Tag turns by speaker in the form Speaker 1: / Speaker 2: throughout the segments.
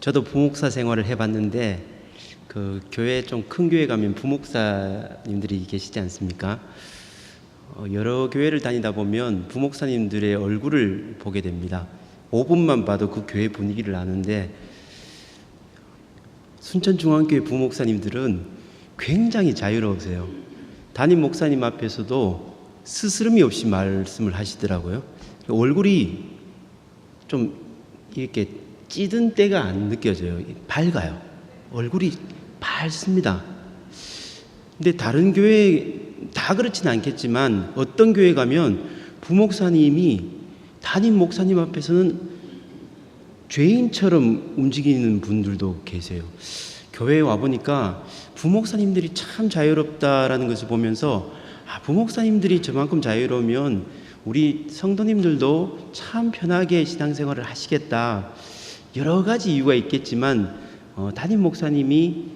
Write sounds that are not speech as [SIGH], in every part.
Speaker 1: 저도 부목사 생활을 해봤는데 그 교회 좀 큰 교회 가면 부목사님들이 계시지 않습니까? 어, 여러 교회를 다니다 보면 부목사님들의 얼굴을 보게 됩니다. 5분만 봐도 그 교회 분위기를 아는데 순천중앙교회 부목사님들은 굉장히 자유로우세요. 담임 목사님 앞에서도 스스럼이 없이 말씀을 하시더라고요. 얼굴이 좀 이렇게 찌든 때가 안 느껴져요. 밝아요. 얼굴이 밝습니다. 근데 다른 교회 다 그렇지는 않겠지만 어떤 교회 가면 부목사님이 담임 목사님 앞에서는 죄인처럼 움직이는 분들도 계세요. 교회에 와 보니까 부목사님들이 참 자유롭다라는 것을 보면서 아, 부목사님들이 저만큼 자유로우면 우리 성도님들도 참 편하게 신앙생활을 하시겠다. 여러 가지 이유가 있겠지만 어, 담임 목사님이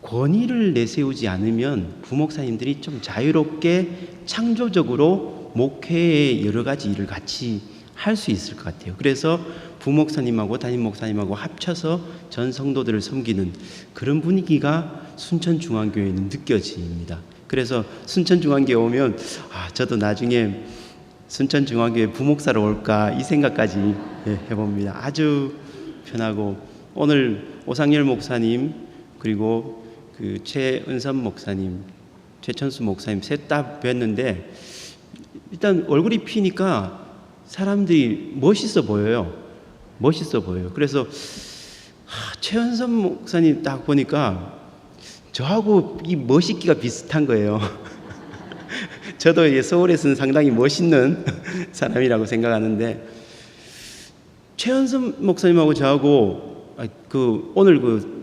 Speaker 1: 권위를 내세우지 않으면 부목사님들이 좀 자유롭게 창조적으로 목회의 여러 가지 일을 같이 할 수 있을 것 같아요. 그래서 부목사님하고 담임 목사님하고 합쳐서 전 성도들을 섬기는 그런 분위기가 순천 중앙교회는 느껴집니다. 그래서 순천 중앙교회 오면 아 저도 나중에 순천중앙교회 부목사로 올까 이 생각까지 예, 해봅니다. 아주 편하고 오늘 오상열 목사님 그리고 그 최은선 목사님, 최천수 목사님 셋 다 뵀는데 일단 얼굴이 피니까 사람들이 멋있어 보여요. 멋있어 보여요. 그래서 하, 최은선 목사님 딱 보니까 저하고 이 멋있기가 비슷한 거예요. [LAUGHS] 저도 이 서울에서는 상당히 멋있는 [LAUGHS] 사람이라고 생각하는데 최은선 목사님하고 저하고 아, 그 오늘 그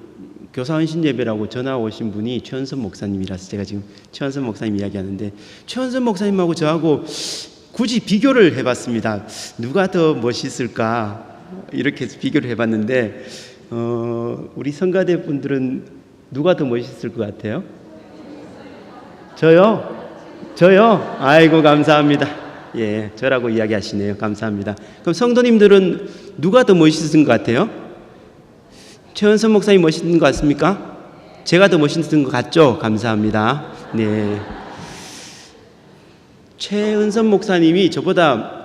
Speaker 1: 교사원 신예배라고 전화 오신 분이 최은선 목사님이라서 제가 지금 최은선 목사님 이야기하는데 최은선 목사님하고 저하고 굳이 비교를 해봤습니다. 누가 더 멋있을까 이렇게 비교를 해봤는데 어, 우리 성가대 분들은 누가 더 멋있을 것 같아요? 저요? 저요? 아이고 감사합니다. 예, 저라고 이야기하시네요. 감사합니다. 그럼 성도님들은 누가 더 멋있은 것 같아요? 최은선 목사님 멋있는 것 같습니까? 제가 더 멋있는 것 같죠? 감사합니다. 네. 최은선 목사님이 저보다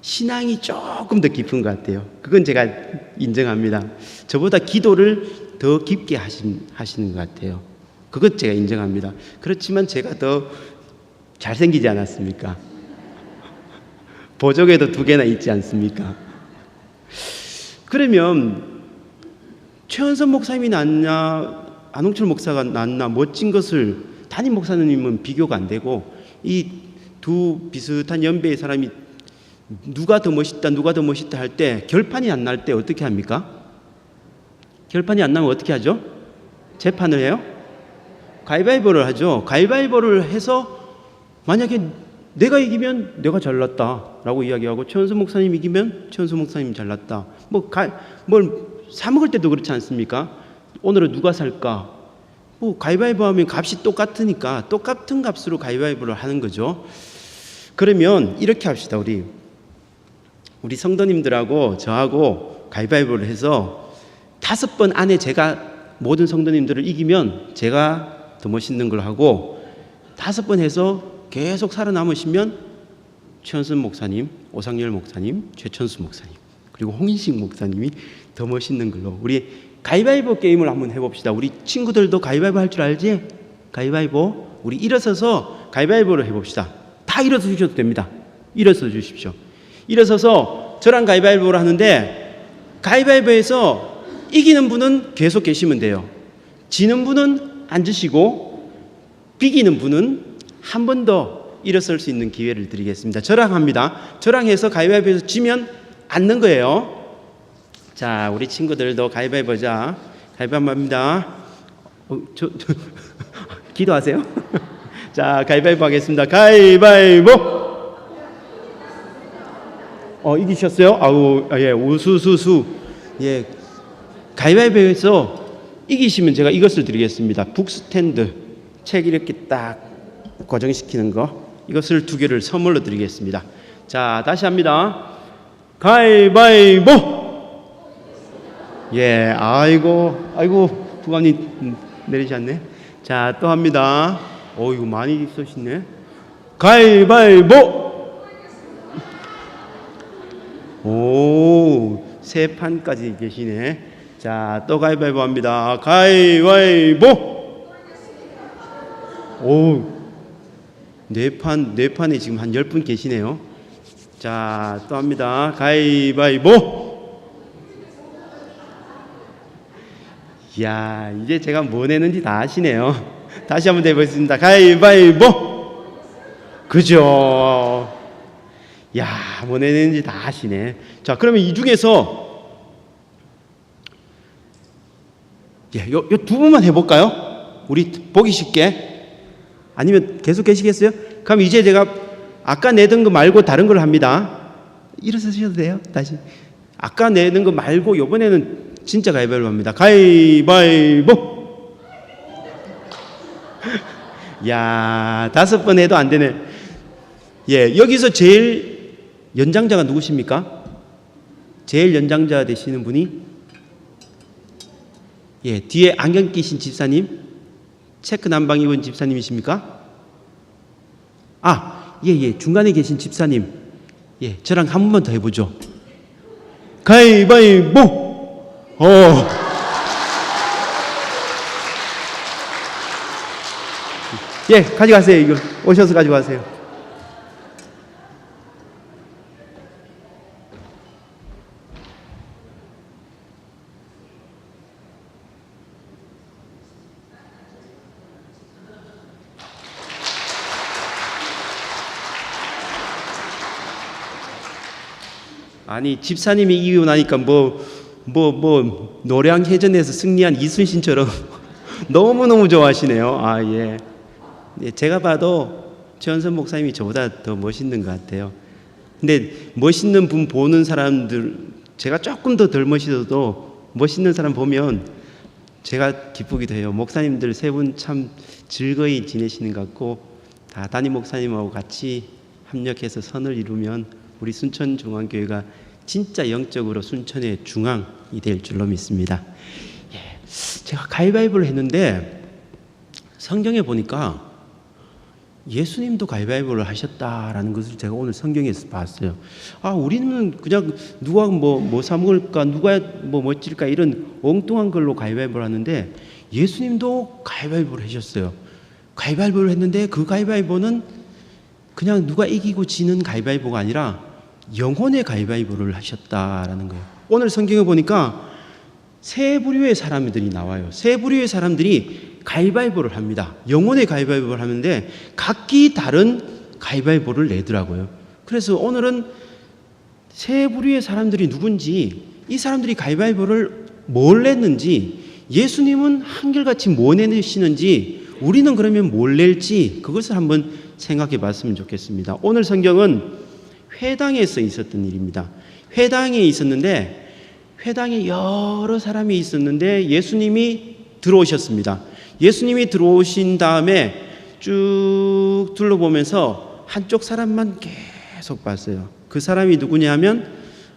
Speaker 1: 신앙이 조금 더 깊은 것 같아요. 그건 제가 인정합니다. 저보다 기도를 더 깊게 하신, 하시는 것 같아요. 그것 제가 인정합니다. 그렇지만 제가 더 잘생기지 않았습니까? 보조개도 두 개나 있지 않습니까? 그러면 최은선 목사님이 낫냐, 안홍철 목사가 낫나, 멋진 것을 담임 목사님은 비교가 안 되고 이 두 비슷한 연배의 사람이 누가 더 멋있다, 누가 더 멋있다 할 때 결판이 안 날 때 어떻게 합니까? 결판이 안 나면 어떻게 하죠? 재판을 해요? 가위바위보를 하죠. 가위바위보를 해서 만약에 내가 이기면 내가 잘났다라고 이야기하고 최원수 목사님 이기면 최원수 목사님 잘났다. 뭐 뭘 사 먹을 때도 그렇지 않습니까? 오늘은 누가 살까? 뭐 가위바위보 하면 값이 똑같으니까 똑같은 값으로 가위바위보를 하는 거죠. 그러면 이렇게 합시다. 우리 우리 성도님들하고 저하고 가위바위보를 해서 다섯 번 안에 제가 모든 성도님들을 이기면 제가 더 멋있는 걸 하고 다섯 번 해서 계속 살아남으시면 최현순 목사님, 오상열 목사님, 최천수 목사님 그리고 홍인식 목사님이 더 멋있는 걸로 우리 가위바위보 게임을 한번 해봅시다. 우리 친구들도 가위바위보 할 줄 알지? 가위바위보 우리 일어서서 가위바위보를 해봅시다. 다 일어서 주셔도 됩니다. 일어서 주십시오. 일어서서 저랑 가위바위보를 하는데 가위바위보에서 이기는 분은 계속 계시면 돼요. 지는 분은 앉으시고 비기는 분은 한 번 더 일어설 수 있는 기회를 드리겠습니다. 저랑 합니다. 저랑 해서 가위바위보에서 지면 앉는 거예요. 자, 우리 친구들도 가위바위보자. 가위바위보 합니다. 어, 저, 저 [LAUGHS] 기도하세요. [LAUGHS] 자, 가위바위보 하겠습니다. 가위바위보. 어, 이기셨어요? 아우, 아, 예, 우수수수. 예, 가위바위보에서 이기시면 제가 이것을 드리겠습니다. 북스탠드 책 이렇게 딱 고정시키는 거 이것을 두 개를 선물로 드리겠습니다. 자, 다시 합니다. 가위바위보. 예, 아이고, 아이고, 부감님 음, 내리셨네. 자, 또 합니다. 어, 이거 많이 쓰시네. 가위바위보! 오, 세 판까지 계시네. 자, 또 가위바위보 합니다. 가위바위보! 오, 네 판, 네 판에 지금 한열분 계시네요. 자, 또 합니다. 가위바위보! 이야, 이제 제가 뭐 내는지 다 아시네요. [LAUGHS] 다시 한번 해보겠습니다. 가위바위보! 그죠? 야, 뭐 내는지 다 아시네. 자, 그러면 이 중에서 예, 요, 요 두 분만 해볼까요? 우리 보기 쉽게. 아니면 계속 계시겠어요? 그럼 이제 제가 아까 내던 거 말고 다른 걸 합니다. 일어서셔도 돼요. 다시. 아까 내는 거 말고 이번에는 진짜 가위바위보 합니다. 가위바위보. [LAUGHS] 야, 다섯 번 해도 안 되네. 예, 여기서 제일 연장자가 누구십니까? 제일 연장자 되시는 분이 예, 뒤에 안경 끼신 집사님, 체크 남방 입은 집사님이십니까? 아, 예, 예, 중간에 계신 집사님, 예, 저랑 한 번만 더 해보죠. 가위바위보. 어. 예, 가져가세요. 이거 오셔서 가져가세요. 아니 집사님이 이기고 나니까 뭐 뭐 뭐 노량해전에서 승리한 이순신처럼 [LAUGHS] 너무 너무 좋아하시네요. 아 예. 예, 제가 봐도 최원선 목사님이 저보다 더 멋있는 것 같아요. 근데 멋있는 분 보는 사람들 제가 조금 더 덜 멋있어도 멋있는 사람 보면 제가 기쁘기도 해요. 목사님들 세 분 참 즐거이 지내시는 것 같고 다 담임 목사님하고 같이 협력해서 선을 이루면 우리 순천 중앙교회가 진짜 영적으로 순천의 중앙이 될 줄로 믿습니다. 예, 제가 가위바위보를 했는데 성경에 보니까 예수님도 가위바위보를 하셨다라는 것을 제가 오늘 성경에서 봤어요. 아, 우리는 그냥 누가 뭐, 뭐 사먹을까, 누가 뭐 멋질까 이런 엉뚱한 걸로 가위바위보를 하는데 예수님도 가위바위보를 하셨어요. 가위바위보를 했는데 그 가위바위보는 그냥 누가 이기고 지는 가위바위보가 아니라 영혼의 가위바위보를 하셨다라는 거예요. 오늘 성경에 보니까 세 부류의 사람들이 나와요. 세 부류의 사람들이 가위바위보를 합니다. 영혼의 가위바위보를 하는데 각기 다른 가위바위보를 내더라고요. 그래서 오늘은 세 부류의 사람들이 누군지 이 사람들이 가위바위보를 뭘 냈는지 예수님은 한결같이 뭐 내시는지 우리는 그러면 뭘 낼지 그것을 한번 생각해 봤으면 좋겠습니다. 오늘 성경은 회당에서 있었던 일입니다. 회당에 있었는데 회당에 여러 사람이 있었는데 예수님이 들어오셨습니다. 예수님이 들어오신 다음에 쭉 둘러보면서 한쪽 사람만 계속 봤어요. 그 사람이 누구냐 하면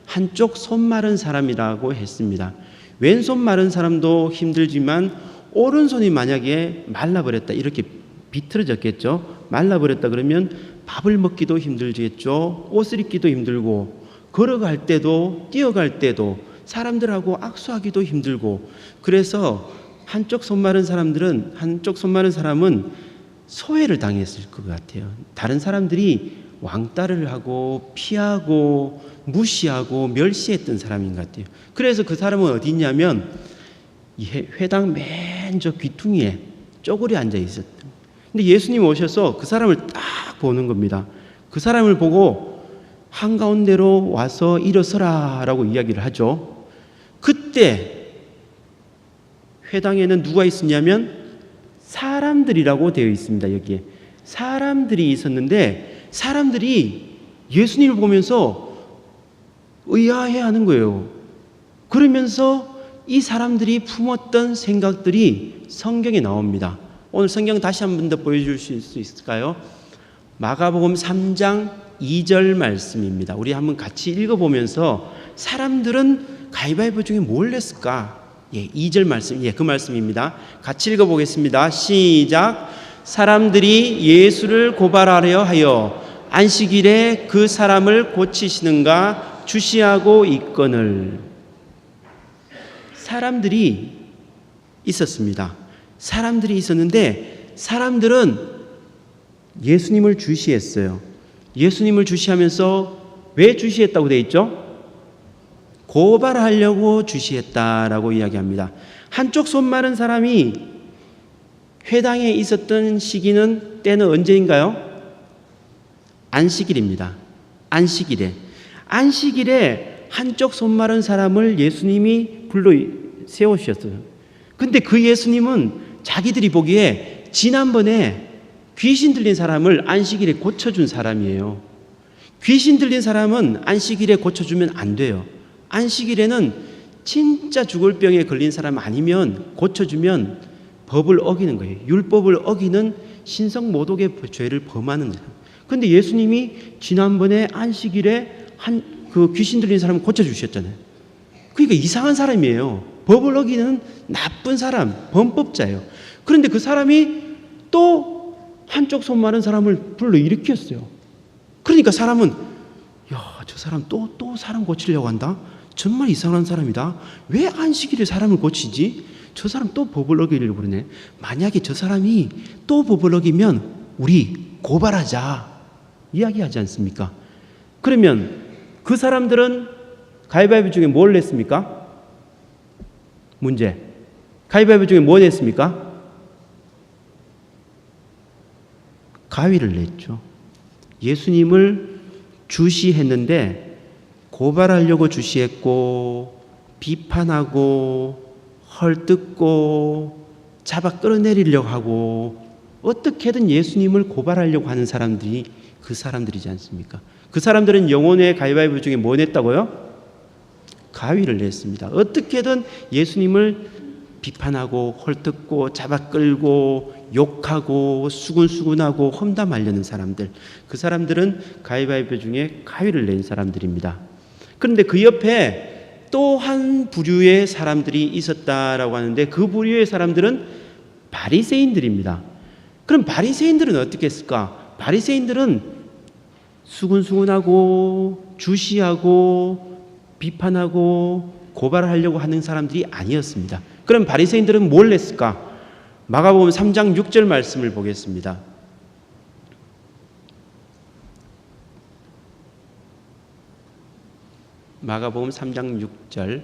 Speaker 1: 한쪽 손 마른 사람이라고 했습니다. 왼손 마른 사람도 힘들지만 오른손이 만약에 말라버렸다 이렇게 비틀어졌겠죠. 말라버렸다 그러면 밥을 먹기도 힘들겠죠. 옷을 입기도 힘들고 걸어갈 때도 뛰어갈 때도 사람들하고 악수하기도 힘들고 그래서 한쪽 손 마른 사람들은 한쪽 손 마른 사람은 소외를 당했을 것 같아요. 다른 사람들이 왕따를 하고 피하고 무시하고 멸시했던 사람인 것 같아요. 그래서 그 사람은 어디 있냐면 회당 맨 저 귀퉁이에 쪼그려 앉아 있었던. 근데 예수님 오셔서 그 사람을 딱 보는 겁니다. 그 사람을 보고 한가운데로 와서 일어서라 라고 이야기를 하죠. 그때 회당에는 누가 있었냐면 사람들이라고 되어 있습니다. 여기에 사람들이 있었는데 사람들이 예수님을 보면서 의아해 하는 거예요. 그러면서 이 사람들이 품었던 생각들이 성경에 나옵니다. 오늘 성경 다시 한 번 더 보여주실 수 있을까요? 마가복음 3장 2절 말씀입니다. 우리 한번 같이 읽어보면서 사람들은 가위바위보 중에 뭘 냈을까? 예, 2절 말씀, 예, 그 말씀입니다. 같이 읽어보겠습니다. 시작. 사람들이 예수를 고발하려 하여 안식일에 그 사람을 고치시는가 주시하고 있거늘. 사람들이 있었습니다. 사람들이 있었는데 사람들은 예수님을 주시했어요. 예수님을 주시하면서 왜 주시했다고 돼 있죠? 고발하려고 주시했다라고 이야기합니다. 한쪽 손 마른 사람이 회당에 있었던 시기는 때는 언제인가요? 안식일입니다. 안식일에 안식일에 한쪽 손 마른 사람을 예수님이 불러 세우셨어요. 근데 그 예수님은 자기들이 보기에 지난번에 귀신 들린 사람을 안식일에 고쳐준 사람이에요. 귀신 들린 사람은 안식일에 고쳐주면 안 돼요. 안식일에는 진짜 죽을 병에 걸린 사람 아니면 고쳐주면 법을 어기는 거예요. 율법을 어기는 신성 모독의 죄를 범하는 거예요. 근데 예수님이 지난번에 안식일에 한 그 귀신 들린 사람을 고쳐주셨잖아요. 그러니까 이상한 사람이에요. 법을 어기는 나쁜 사람, 범법자예요. 그런데 그 사람이 또 한쪽 손 마른 사람을 불러 일으켰어요. 그러니까 사람은 야, 저 사람 또, 또 사람 고치려고 한다? 정말 이상한 사람이다. 왜 안식일에 사람을 고치지? 저 사람 또 법을 어기려고 그러네. 만약에 저 사람이 또 법을 어기면 우리 고발하자. 이야기하지 않습니까? 그러면 그 사람들은 가위바위보 중에 뭘 냈습니까? 문제. 가위바위보 중에 뭐 냈습니까? 가위를 냈죠. 예수님을 주시했는데 고발하려고 주시했고 비판하고 헐뜯고 잡아 끌어내리려고 하고 어떻게든 예수님을 고발하려고 하는 사람들이 그 사람들이지 않습니까? 그 사람들은 영혼의 가위바위보 중에 뭐 냈다고요? 가위를 냈습니다. 어떻게든 예수님을 비판하고 헐뜯고 잡아 끌고 욕하고 수군수군하고 험담하려는 사람들. 그 사람들은 가위바위보 중에 가위를 낸 사람들입니다. 그런데 그 옆에 또 한 부류의 사람들이 있었다라고 하는데 그 부류의 사람들은 바리새인들입니다. 그럼 바리새인들은 어떻게 했을까? 바리새인들은 수군수군하고 주시하고 비판하고 고발하려고 하는 사람들이 아니었습니다. 그럼 바리새인들은 뭘 냈을까? 마가복음 3장 6절 말씀을 보겠습니다. 마가복음 3장 6절.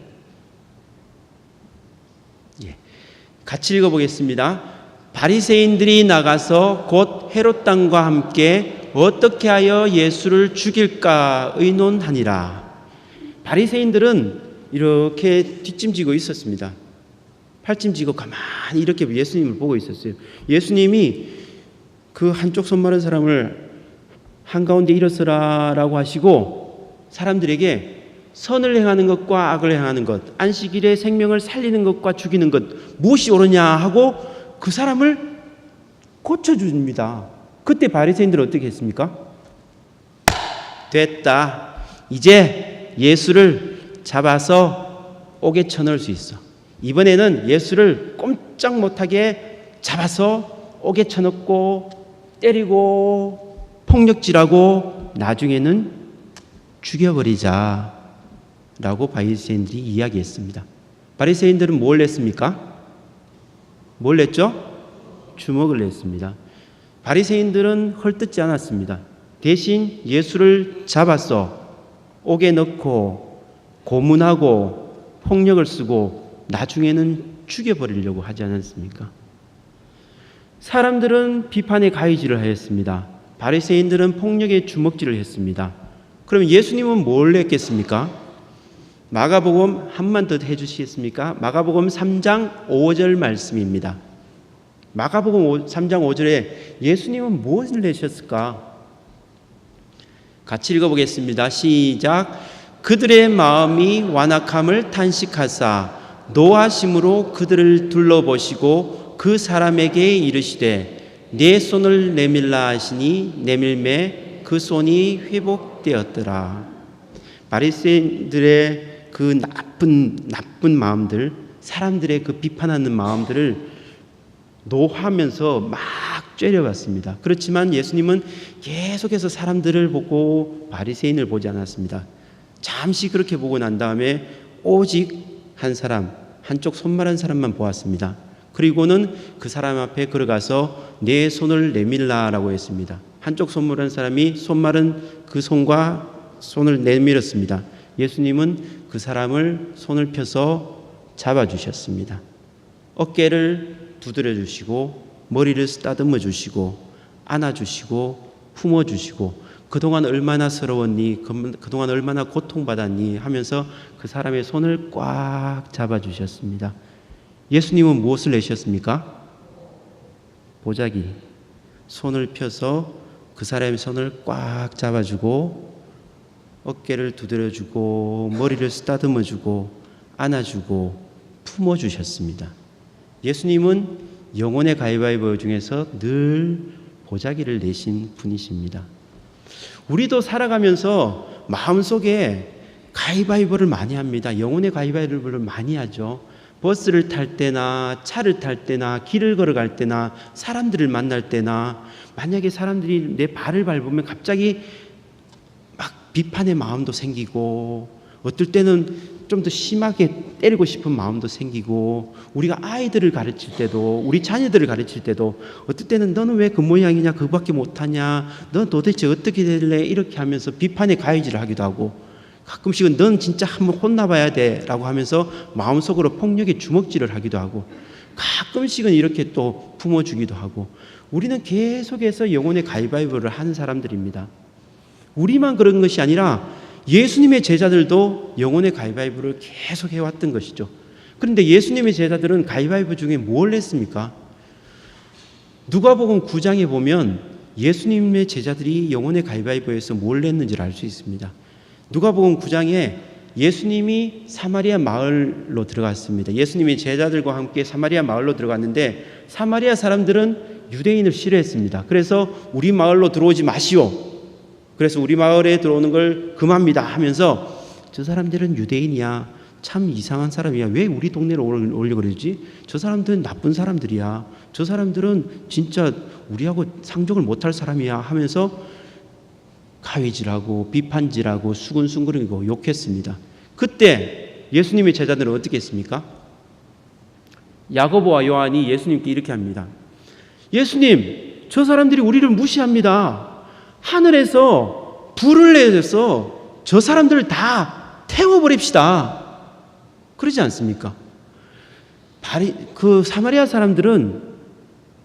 Speaker 1: 예. 같이 읽어 보겠습니다. 바리새인들이 나가서 곧 헤롯 땅과 함께 어떻게 하여 예수를 죽일까 의논하니라. 바리새인들은 이렇게 뒷짐지고 있었습니다. 팔찜지고 가만히 이렇게 예수님을 보고 있었어요. 예수님이 그 한쪽 손 마른 사람을 한가운데 일어서라라고 하시고 사람들에게 선을 행하는 것과 악을 행하는 것, 안식일에 생명을 살리는 것과 죽이는 것 무엇이 옳으냐 하고 그 사람을 고쳐줍니다. 그때 바리새인들은 어떻게 했습니까? 됐다. 이제 예수를 잡아서 옥에 쳐넣을 수 있어. 이번에는 예수를 꼼짝 못하게 잡아서 옥에 쳐넣고 때리고 폭력질하고 나중에는 죽여버리자. 라고 바리새인들이 이야기했습니다. 바리새인들은 뭘 냈습니까? 뭘 냈죠? 주먹을 냈습니다. 바리새인들은 헐뜯지 않았습니다. 대신 예수를 잡아서 옥에 넣고 고문하고 폭력을 쓰고 나중에는 죽여버리려고 하지 않았습니까? 사람들은 비판의 가위질을 하였습니다. 바리새인들은 폭력의 주먹질을 했습니다. 그럼 예수님은 뭘 했겠습니까? 마가복음 한번 더 해주시겠습니까? 마가복음 3장 5절 말씀입니다. 마가복음 3장 5절에 예수님은 무엇을 내셨을까? 같이 읽어보겠습니다. 시작. 그들의 마음이 완악함을 탄식하사 노하심으로 그들을 둘러보시고 그 사람에게 이르시되 내 손을 내밀라 하시니 내밀매 그 손이 회복되었더라. 바리새인들의 그 나쁜 나쁜 마음들, 사람들의 그 비판하는 마음들을 노하면서 막 째려봤습니다. 그렇지만 예수님은 계속해서 사람들을 보고 바리새인을 보지 않았습니다. 잠시 그렇게 보고 난 다음에 오직 한 사람, 한쪽 손말한 사람만 보았습니다. 그리고는 그 사람 앞에 걸어가서 내 손을 내밀라라고 했습니다. 한쪽 손마른 사람이 손마른 그 손과 손을 내밀었습니다. 예수님은 그 사람을 손을 펴서 잡아주셨습니다. 어깨를 두드려 주시고 머리를 쓰다듬어 주시고 안아 주시고 품어 주시고 그동안 얼마나 서러웠니 그- 그동안 얼마나 고통받았니 하면서 그 사람의 손을 꽉 잡아 주셨습니다. 예수님은 무엇을 내셨습니까? 보자기 손을 펴서 그 사람의 손을 꽉 잡아주고 어깨를 두드려주고 머리를 쓰다듬어주고 안아주고 품어주셨습니다. 예수님은 영혼의 가위바위보 중에서 늘 보자기를 내신 분이십니다. 우리도 살아가면서 마음속에 가위바위보를 많이 합니다. 영혼의 가위바위보를 많이 하죠. 버스를 탈 때나 차를 탈 때나 길을 걸어갈 때나 사람들을 만날 때나 만약에 사람들이 내 발을 밟으면 갑자기 막 비판의 마음도 생기고 어떨 때는 좀 더 심하게 때리고 싶은 마음도 생기고 우리가 아이들을 가르칠 때도 우리 자녀들을 가르칠 때도 어떨 때는 너는 왜 그 모양이냐? 그밖에 못하냐? 넌 도대체 어떻게 될래? 이렇게 하면서 비판의 가해질을 하기도 하고 가끔씩은 넌 진짜 한번 혼나봐야 돼라고 하면서 마음속으로 폭력의 주먹질을 하기도 하고 가끔씩은 이렇게 또 품어주기도 하고 우리는 계속해서 영혼의 가위바위보를 하는 사람들입니다. 우리만 그런 것이 아니라 예수님의 제자들도 영혼의 가위바위보를 계속 해왔던 것이죠. 그런데 예수님의 제자들은 가위바위보 중에 뭘 했습니까? 누가복음 9장에 보면 예수님의 제자들이 영혼의 가위바위보에서 뭘 했는지를 알 수 있습니다. 누가복음 9장에 예수님이 사마리아 마을로 들어갔습니다. 예수님이 제자들과 함께 사마리아 마을로 들어갔는데 사마리아 사람들은 유대인을 싫어했습니다. 그래서 우리 마을로 들어오지 마시오. 그래서 우리 마을에 들어오는 걸 금합니다 하면서 저 사람들은 유대인이야. 참 이상한 사람이야. 왜 우리 동네로 오려 그러지? 저 사람들은 나쁜 사람들이야. 저 사람들은 진짜 우리하고 상종을 못할 사람이야 하면서 가위질하고 비판질하고 수근수근거리고 욕했습니다. 그때 예수님의 제자들은 어떻게 했습니까? 야고보와 요한이 예수님께 이렇게 합니다. 예수님, 저 사람들이 우리를 무시합니다. 하늘에서 불을 내서 저 사람들을 다 태워버립시다. 그러지 않습니까? 그 사마리아 사람들은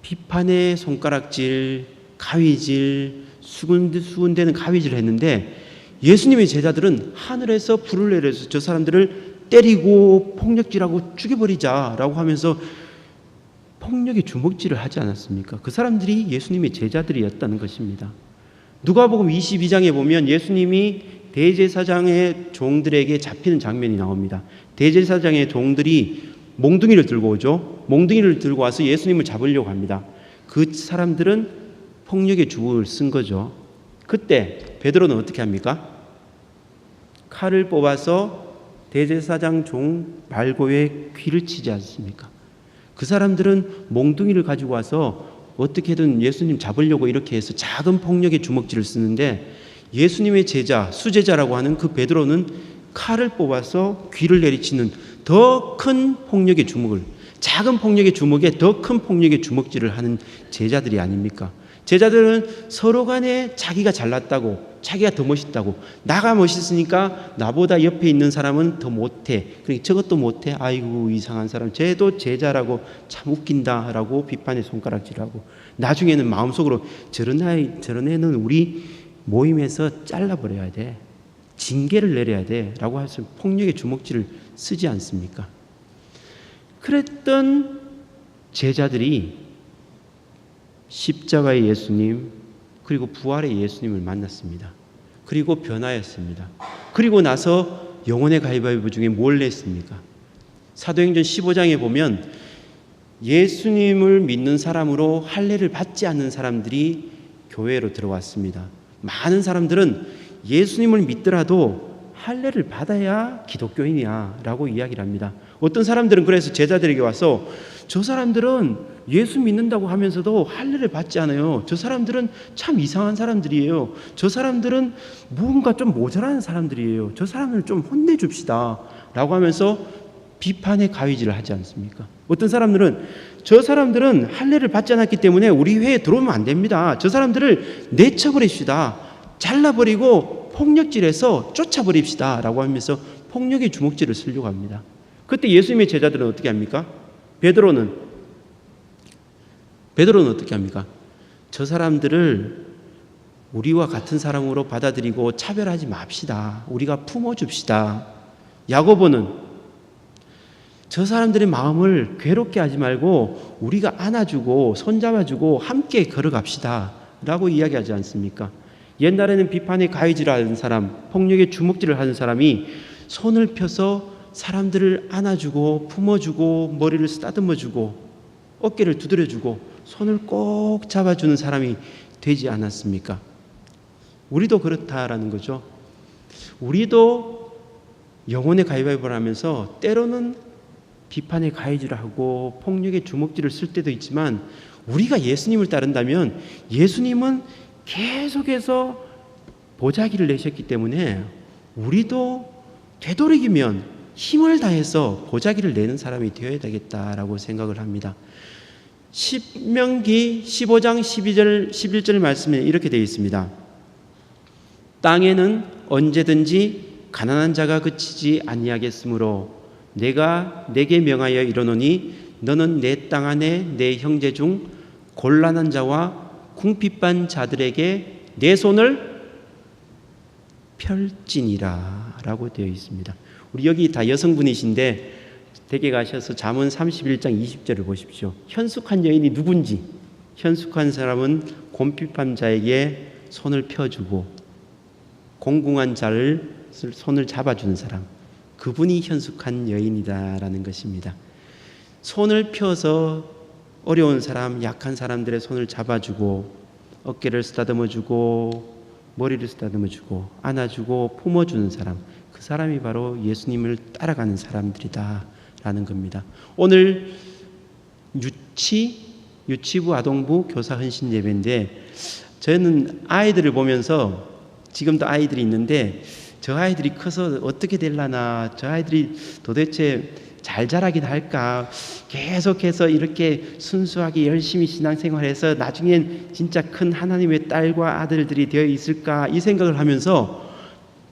Speaker 1: 비판의 손가락질, 가위질, 수군, 수군대는 가위질을 했는데 예수님의 제자들은 하늘에서 불을 내려서 저 사람들을 때리고 폭력질하고 죽여버리자라고 하면서 폭력의 주먹질을 하지 않았습니까? 그 사람들이 예수님의 제자들이었다는 것입니다. 누가복음 22장에 보면 예수님이 대제사장의 종들에게 잡히는 장면이 나옵니다. 대제사장의 종들이 몽둥이를 들고 오죠. 몽둥이를 들고 와서 예수님을 잡으려고 합니다. 그 사람들은 폭력의 주먹을 쓴 거죠. 그때 베드로는 어떻게 합니까? 칼을 뽑아서 대제사장 종 발고에 귀를 치지 않습니까? 그 사람들은 몽둥이를 가지고 와서 어떻게든 예수님 잡으려고 이렇게 해서 작은 폭력의 주먹질을 쓰는데 예수님의 제자, 수제자라고 하는 그 베드로는 칼을 뽑아서 귀를 내리치는 더 큰 폭력의 주먹을 작은 폭력의 주먹에 더 큰 폭력의 주먹질을 하는 제자들이 아닙니까? 제자들은 서로 간에 자기가 잘났다고, 자기가 더 멋있다고, 나가 멋있으니까 나보다 옆에 있는 사람은 더 못해. 그러니까 저것도 못해. 아이고, 이상한 사람. 쟤도 제자라고 참 웃긴다 라고 비판의 손가락질하고. 나중에는 마음속으로 저런 아이, 저런 애는 우리 모임에서 잘라버려야 돼. 징계를 내려야 돼. 라고 해서 폭력의 주먹질을 쓰지 않습니까? 그랬던 제자들이 십자가의 예수님 그리고 부활의 예수님을 만났습니다. 그리고 변화했습니다. 그리고 나서 영혼의 가위바위보 중에 뭘 냈습니까? 사도행전 15장에 보면 예수님을 믿는 사람으로 할례를 받지 않는 사람들이 교회로 들어왔습니다. 많은 사람들은 예수님을 믿더라도 할례를 받아야 기독교인이야라고 이야기를 합니다. 어떤 사람들은 그래서 제자들에게 와서 저 사람들은 예수 믿는다고 하면서도 할례를 받지 않아요. 저 사람들은 참 이상한 사람들이에요. 저 사람들은 무언가 좀 모자라는 사람들이에요. 저 사람을 좀 혼내줍시다라고 하면서 비판의 가위질을 하지 않습니까? 어떤 사람들은 저 사람들은 할례를 받지 않았기 때문에 우리 회에 들어오면 안 됩니다. 저 사람들을 내쳐버립시다. 잘라버리고 폭력질해서 쫓아버립시다 라고 하면서 폭력의 주먹질을 쓰려고 합니다. 그때 예수님의 제자들은 어떻게 합니까? 베드로는 베드로는 어떻게 합니까? 저 사람들을 우리와 같은 사람으로 받아들이고 차별하지 맙시다. 우리가 품어줍시다. 야고보는 저 사람들의 마음을 괴롭게 하지 말고 우리가 안아주고 손잡아주고 함께 걸어갑시다. 라고 이야기하지 않습니까? 옛날에는 비판에 가해질 하는 사람, 폭력에 주먹질을 하는 사람이 손을 펴서 사람들을 안아주고 품어주고 머리를 쓰다듬어주고 어깨를 두드려주고 손을 꼭 잡아주는 사람이 되지 않았습니까? 우리도 그렇다라는 거죠. 우리도 영혼의 가위바위보를 하면서 때로는 비판에 가해질을 하고 폭력의 주먹질을 쓸 때도 있지만 우리가 예수님을 따른다면 예수님은 계속해서 보자기를 내셨기 때문에 우리도 되도록이면 힘을 다해서 보자기를 내는 사람이 되어야 되겠다라고 생각을 합니다. 십명기 15장 12절 11절 말씀에 이렇게 되어 있습니다. 땅에는 언제든지 가난한 자가 그치지 아니하겠으므로 내가 내게 명하여 이르노니 너는 내 땅 안에 내 형제 중 곤란한 자와 궁핍한 자들에게 내 손을 펼지니라 라고 되어 있습니다. 우리 여기 다 여성분이신데 댁에 가셔서 잠언 31장 20절을 보십시오. 현숙한 여인이 누군지 현숙한 사람은 곤핍한 자에게 손을 펴주고 공공한 자를 손을 잡아주는 사람 그분이 현숙한 여인이다라는 것입니다. 손을 펴서 어려운 사람, 약한 사람들의 손을 잡아주고 어깨를 쓰다듬어 주고 머리를 쓰다듬어 주고 안아주고 품어 주는 사람, 그 사람이 바로 예수님을 따라가는 사람들이다라는 겁니다. 오늘 유치, 유치부, 아동부, 교사 헌신 예배인데 저는 아이들을 보면서 지금도 아이들이 있는데 저 아이들이 커서 어떻게 될라나 저 아이들이 도대체 잘 자라긴 할까 계속해서 이렇게 순수하게 열심히 신앙생활해서 나중엔 진짜 큰 하나님의 딸과 아들들이 되어 있을까 이 생각을 하면서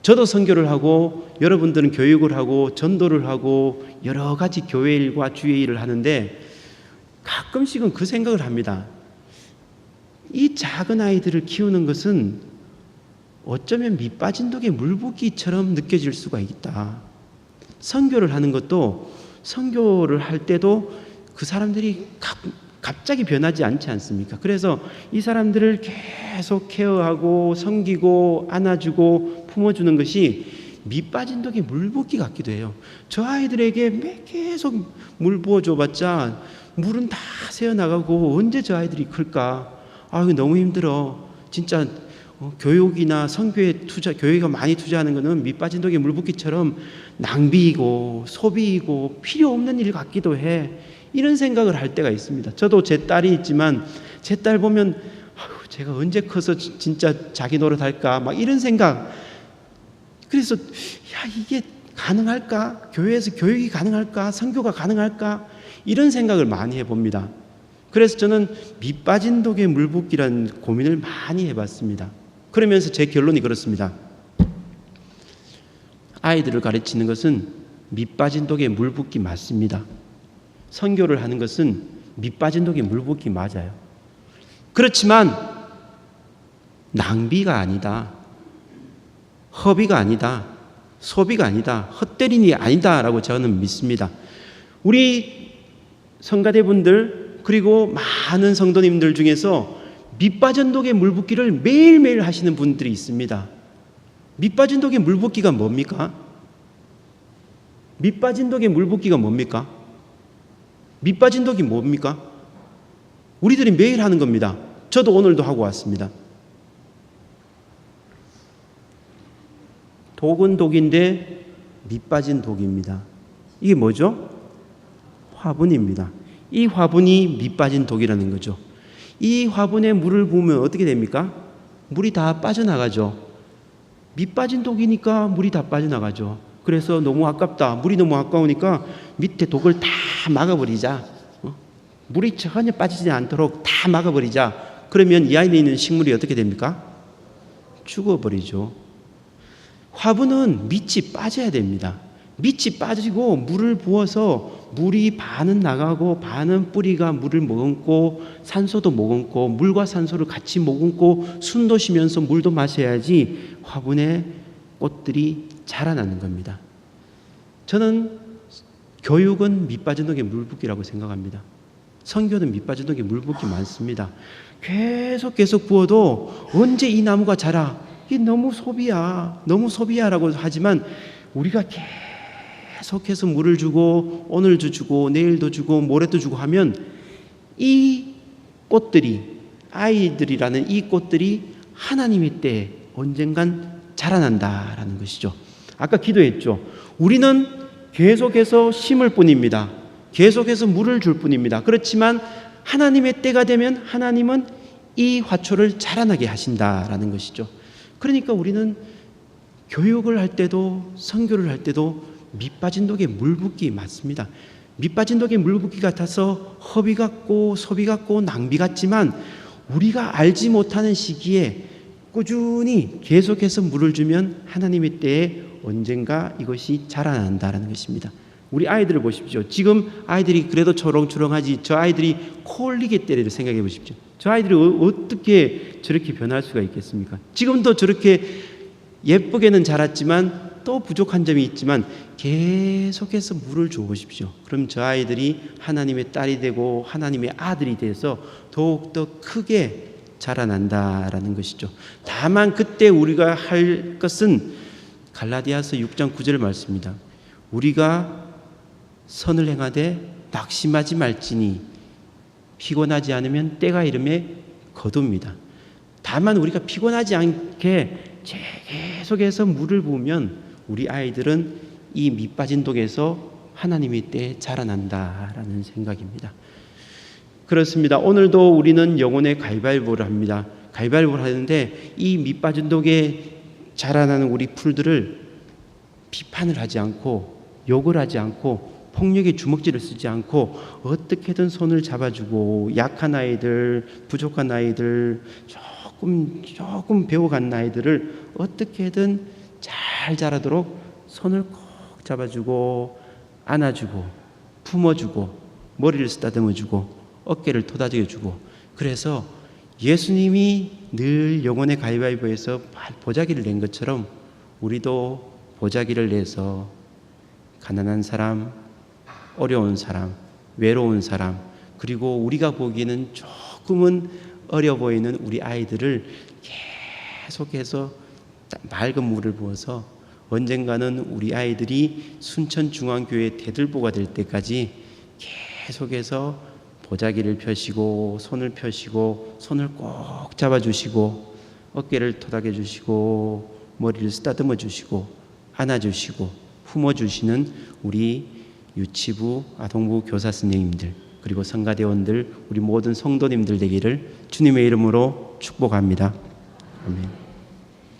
Speaker 1: 저도 선교를 하고 여러분들은 교육을 하고 전도를 하고 여러 가지 교회 일과 주의 일을 하는데 가끔씩은 그 생각을 합니다. 이 작은 아이들을 키우는 것은 어쩌면 밑빠진 독에 물 붓기처럼 느껴질 수가 있다. 선교를 하는 것도 선교를 할 때도 그 사람들이 갑, 갑자기 변하지 않지 않습니까? 그래서 이 사람들을 계속 케어하고 섬기고 안아주고 품어주는 것이 밑 빠진 독에 물 붓기 같기도 해요. 저 아이들에게 계속 물 부어줘봤자 물은 다 새어나가고 언제 저 아이들이 클까? 아, 이 너무 힘들어. 진짜 어, 교육이나 선교에 투자, 교회가 많이 투자하는 것은 밑 빠진 독에 물 붓기처럼 낭비이고 소비이고 필요 없는 일 같기도 해. 이런 생각을 할 때가 있습니다. 저도 제 딸이 있지만 제 딸 보면 아유, 제가 언제 커서 진짜 자기 노릇할까 막 이런 생각. 그래서 야 이게 가능할까? 교회에서 교육이 가능할까? 선교가 가능할까? 이런 생각을 많이 해봅니다. 그래서 저는 밑 빠진 독에 물 붓기라는 고민을 많이 해봤습니다. 그러면서 제 결론이 그렇습니다. 아이들을 가르치는 것은 밑 빠진 독에 물 붓기 맞습니다. 선교를 하는 것은 밑 빠진 독에 물 붓기 맞아요. 그렇지만 낭비가 아니다. 허비가 아니다. 소비가 아니다. 헛되린이 아니다라고 저는 믿습니다. 우리 성가대분들 그리고 많은 성도님들 중에서 밑빠진 독에 물 붓기를 매일매일 하시는 분들이 있습니다. 밑빠진 독에 물 붓기가 뭡니까? 밑빠진 독에 물 붓기가 뭡니까? 밑빠진 독이 뭡니까? 우리들이 매일 하는 겁니다. 저도 오늘도 하고 왔습니다. 독은 독인데 밑 빠진 독입니다. 이게 뭐죠? 화분입니다. 이 화분이 밑 빠진 독이라는 거죠. 이 화분에 물을 부으면 어떻게 됩니까? 물이 다 빠져나가죠. 밑 빠진 독이니까 물이 다 빠져나가죠. 그래서 너무 아깝다. 물이 너무 아까우니까 밑에 독을 다 막아버리자. 어? 물이 전혀 빠지지 않도록 다 막아버리자. 그러면 이 안에 있는 식물이 어떻게 됩니까? 죽어버리죠. 화분은 밑이 빠져야 됩니다. 밑이 빠지고 물을 부어서 물이 반은 나가고 반은 뿌리가 물을 머금고 산소도 머금고 물과 산소를 같이 머금고 숨도 쉬면서 물도 마셔야지 화분에 꽃들이 자라나는 겁니다. 저는 교육은 밑빠진 독에 물붓기라고 생각합니다. 성교는 밑빠진 독에 물붓기 많습니다. 계속 계속 부어도 언제 이 나무가 자라? 이게 너무 소비야. 너무 소비야라고 하지만 우리가 계속 해서 물을 주고 오늘도 주고 내일도 주고 모레도 주고 하면 이 꽃들이 아이들이라는 이 꽃들이 하나님의 때에 언젠간 자라난다라는 것이죠. 아까 기도했죠. 우리는 계속해서 심을 뿐입니다. 계속해서 물을 줄 뿐입니다. 그렇지만 하나님의 때가 되면 하나님은 이 화초를 자라나게 하신다라는 것이죠. 그러니까 우리는 교육을 할 때도 선교를 할 때도 밑빠진 독에 물 붓기 맞습니다. 밑빠진 독에 물 붓기 같아서 허비 같고 소비 같고 낭비 같지만 우리가 알지 못하는 시기에 꾸준히 계속해서 물을 주면 하나님의 때에 언젠가 이것이 자라난다라는 것입니다. 우리 아이들을 보십시오. 지금 아이들이 그래도 초롱초롱하지 저 아이들이 코 올리게 때를 생각해 보십시오. 저 아이들이 어- 어떻게 저렇게 변할 수가 있겠습니까? 지금도 저렇게 예쁘게는 자랐지만 또 부족한 점이 있지만 계속해서 물을 줘 보십시오. 그럼 저 아이들이 하나님의 딸이 되고 하나님의 아들이 돼서 더욱더 크게 자라난다라는 것이죠. 다만 그때 우리가 할 것은 갈라디아서 6장 9절 말씀입니다. 우리가 선을 행하되 낙심하지 말지니 피곤하지 않으면 때가 이름에 거둡니다. 다만 우리가 피곤하지 않게 계속해서 물을 부으면 우리 아이들은 이 밑빠진 독에서 하나님의 때에 자라난다라는 생각입니다. 그렇습니다. 오늘도 우리는 영혼의 가위바위보를 합니다. 가위바위보를 하는데 이 밑빠진 독에 자라나는 우리 풀들을 비판을 하지 않고 욕을 하지 않고 폭력의 주먹질을 쓰지 않고 어떻게든 손을 잡아주고 약한 아이들, 부족한 아이들, 조금 조금 배워간 아이들을 어떻게든 잘 자라도록 손을 꼭 잡아주고 안아주고 품어주고 머리를 쓰다듬어주고 어깨를 토다져주고. 그래서 예수님이 늘 영혼의 가위바위보에서 보자기를 낸 것처럼 우리도 보자기를 내서 가난한 사람, 어려운 사람, 외로운 사람, 그리고 우리가 보기에는 조금은 어려 보이는 우리 아이들을 계속해서 맑은 물을 부어서 언젠가는 우리 아이들이 순천중앙교회 대들보가 될 때까지 계속해서 보자기를 펴시고 손을 펴시고 손을 꼭 잡아주시고 어깨를 토닥여 주시고 머리를 쓰다듬어 주시고 안아주시고 품어주시는 우리 유치부 아동부 교사 선생님들 그리고 성가대원들 우리 모든 성도님들 되기를 주님의 이름으로 축복합니다. 아멘.